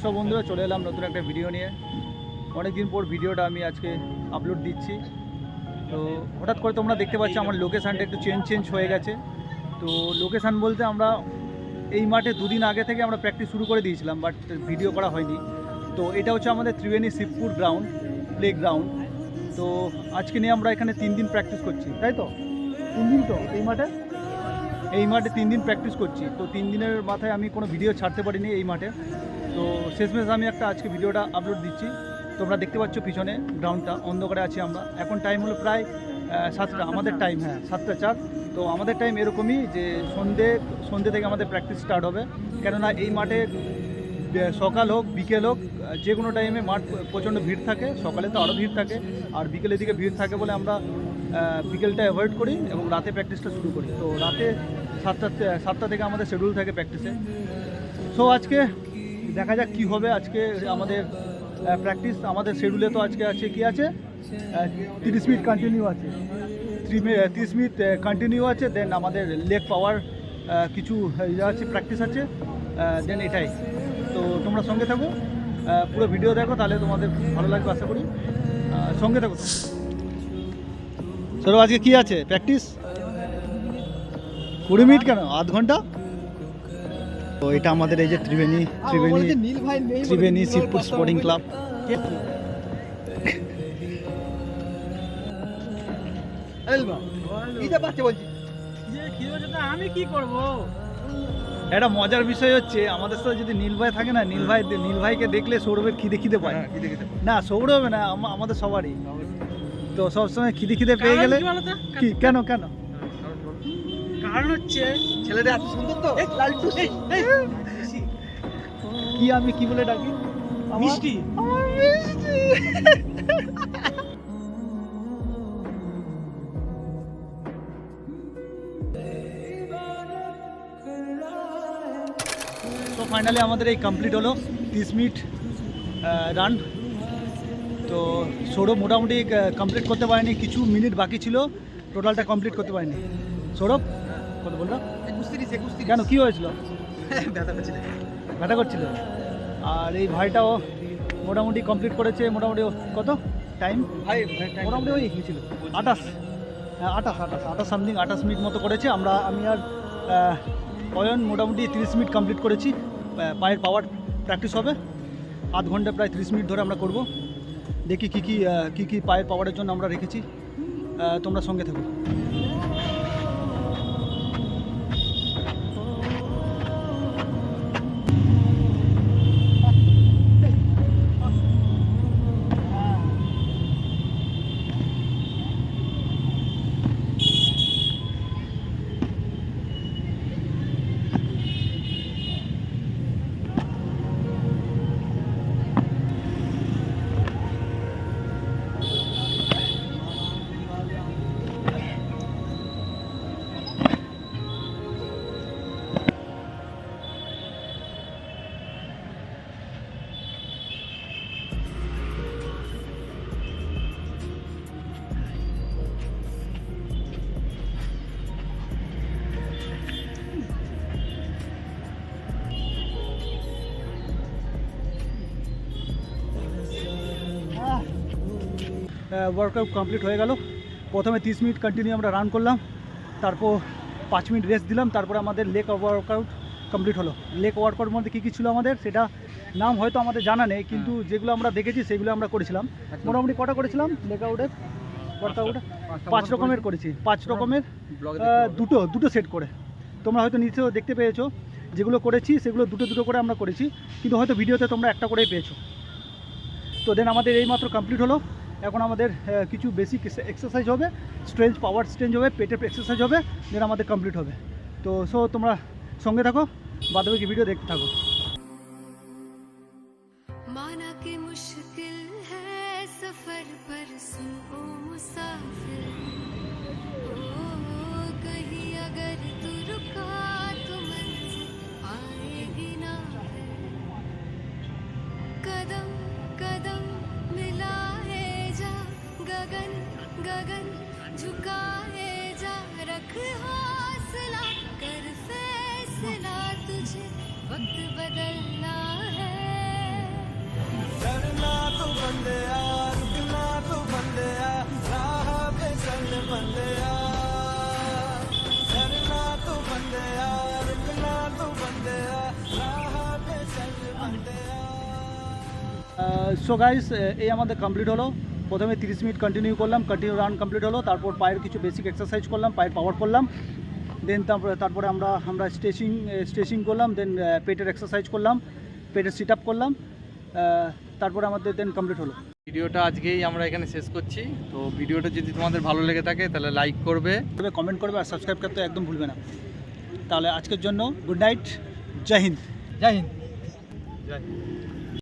সব বন্ধুরা, চলে এলাম নতুন একটা ভিডিও নিয়ে। অনেকদিন পর ভিডিওটা আমি আজকে আপলোড দিচ্ছি। তো হঠাৎ করে তোমরা দেখতে পাচ্ছ, আমার লোকেশানটা একটু চেঞ্জ চেঞ্জ হয়ে গেছে। তো লোকেশান বলতে আমরা এই মাঠে দুদিন আগে থেকে আমরা প্র্যাকটিস শুরু করে দিয়েছিলাম বাট ভিডিও করা হয়নি। তো এটা হচ্ছে আমাদের Tribeni Shibpur ground play ground তো আজকে নিয়ে আমরা এখানে তিন দিন প্র্যাকটিস করছি, তাই তো? তিন দিন তো এই মাঠে? এই মাঠে তিন দিন প্র্যাকটিস করছি। তো তিন দিনের মাথায় আমি কোনো ভিডিও ছাড়তে পারিনি এই মাঠে। তো শেষমেশ আমি একটা আজকে ভিডিওটা আপলোড দিচ্ছি। তোমরা দেখতে পাচ্ছ পিছনে গ্রাউন্ডটা অন্ধকারে আছি আমরা। এখন টাইম হলো প্রায় সাতটা, আমাদের টাইম হ্যাঁ সাতটা চার। তো আমাদের টাইম এরকমই যে সন্ধে সন্ধে থেকে আমাদের প্র্যাকটিস স্টার্ট হবে। কেননা এই মাঠে সকাল হোক, বিকেল হোক যে কোনো টাইমে মাঠ প্রচণ্ড ভিড় থাকে। সকালে তো আরও ভিড় থাকে। আর বিকেলের দিকে ভিড় থাকে বলে আমরা বিকেলটা অ্যাভয়েড করি এবং রাতে প্র্যাকটিসটা শুরু করি। তো রাতে সাতটা সাতটা থেকে আমাদের শিডিউল থাকে প্র্যাকটিসে সো আজকে দেখা যাক কি হবে আজকে, আমাদের প্র্যাকটিস আমাদের শিডিউলে তো আজকে আছে কি আছে? তিরিশ মিনিট কন্টিনিউ আছে। তিরিশ মিনিট কন্টিনিউ আছে দেন আমাদের লেগ পাওয়ার কিছু আছে প্র্যাকটিস আছে দেন এটাই। তো তোমরা সঙ্গে থাকো পুরো ভিডিও দেখো, তাহলে তোমাদের ভালো লাগবে আশা করি। সঙ্গে থাকো সৌরভ আজকে কি আছে? প্র্যাকটিস কুড়ি মিনিট কেন? আধ ঘণ্টা? তো এটা আমাদের এই যে ত্রিবেণী ত্রিবেণী ত্রিবেণী শিবপুর স্পোর্টিং ক্লাব বাচ্চা বলছি। আমি কি করব একটা মজার বিষয় হচ্ছে আমাদের সাথে যদি নীল ভাই থাকে না নীল ভাই নীল ভাইকে দেখলে সৌরভের খিদে খিদে পায়। হ্যাঁ, না সৌরভে না আমাদের সবারই। তো সবসময় খিদে খিদে পেয়ে গেলে কি কেন কেন? কারণ হচ্ছে ছেলেটা এত সুন্দর তো? লালটু কি আমি কি বলে ডাকি? মিষ্টি। মিষ্টি। তো ফাইনালি আমাদের এই কমপ্লিট হলো তিরিশ মিনিট রান তো সৌরভ মোটামুটি কমপ্লিট করতে পারেনি কিছু মিনিট বাকি ছিল। টোটালটা কমপ্লিট করতে পারেনি। সৌরভ? কত বলল? একুশ তিরিশ একুশ তিরিশ। কেন কি হয়েছিল? ব্যথা করছিল। আর এই ভাইটাও মোটামুটি কমপ্লিট করেছে মোটামুটি কত? টাইম ভাই মোটামুটি ওই ছিল? আঠাশ। হ্যাঁ আঠাশ আঠাশ আঠাশ সামথিং আঠাশ মিনিট মতো করেছে। আমরা আমি আর অয়ন মোটামুটি তিরিশ মিনিট কমপ্লিট করেছি। পায়ের পাওয়ার প্র্যাকটিস হবে। আধ ঘণ্টা প্রায় তিরিশ মিনিট ধরে আমরা করব। দেখি কী কী কী কী পায়ের পাওয়ারের জন্য আমরা রেখেছি। তোমরা সঙ্গে থাকো। ওয়ার্কআউট কমপ্লিট হয়ে গেল। প্রথমে তিরিশ মিনিট কন্টিনিউ আমরা রান করলাম। তারপর পাঁচ মিনিট রেস্ট দিলাম। তারপরে আমাদের লেক ওয়ার্কআউট কমপ্লিট হলো। লেক ওয়ার্কআউট মধ্যে কী কী ছিল আমাদের? সেটা নাম হয়তো আমাদের জানা নেই কিন্তু যেগুলো আমরা দেখেছি সেগুলো আমরা করেছিলাম। মোটামুটি কটা করেছিলাম? লেক আউটের ওয়ার্কআউট পাঁচ রকমের করেছি। পাঁচ রকমের দুটো দুটো সেট করে। তোমরা হয়তো নিচেও দেখতে পেয়েছ যেগুলো করেছি সেগুলো দুটো দুটো করে আমরা করেছি কিন্তু হয়তো ভিডিওতে তোমরা একটা করেই পেয়েছ। তো দেন আমাদের এই মাত্র কমপ্লিট হলো। এখন আমাদের আহ, কিছু বেসিক এক্সারসাইজ হবে স্ট্রেঞ্জ পাওয়ার স্ট্রেঞ্জ হবে পেটের এক্সারসাইজ হবে দেন আমাদের কমপ্লিট হবে তো সো তোমরা সঙ্গে থাকো বাদবাকি ভিডিও দেখতে থাকো माना कि मुश्किल है सफर पर सुन ओ मुसाफिर সো গাইস এই আমাদের কমপ্লিট হলো। প্রথমে 30 মিনিট কন্টিনিউ করলাম কন্টিনিউ রান কমপ্লিট হলো তারপর পায়ের কিছু বেসিক এক্সারসাইজ করলাম পায়ের পাওয়ার করলাম দেন তারপরে তারপরে আমরা আমরা স্ট্রেচিং স্ট্রেচিং করলাম দেন পেটের এক্সারসাইজ করলাম পেটের সিট আপ করলাম তারপরে আমাদের দেন কমপ্লিট হলো। ভিডিওটা আজকেই আমরা এখানে শেষ করছি। তো ভিডিওটা যদি তোমাদের ভালো লেগে থাকে তাহলে লাইক করবে। তবে কমেন্ট করবে আর সাবস্ক্রাইব করতে একদম ভুলবে না। তাহলে আজকের জন্য গুড নাইট জয় হিন্দ। জয় হিন্দ। জয়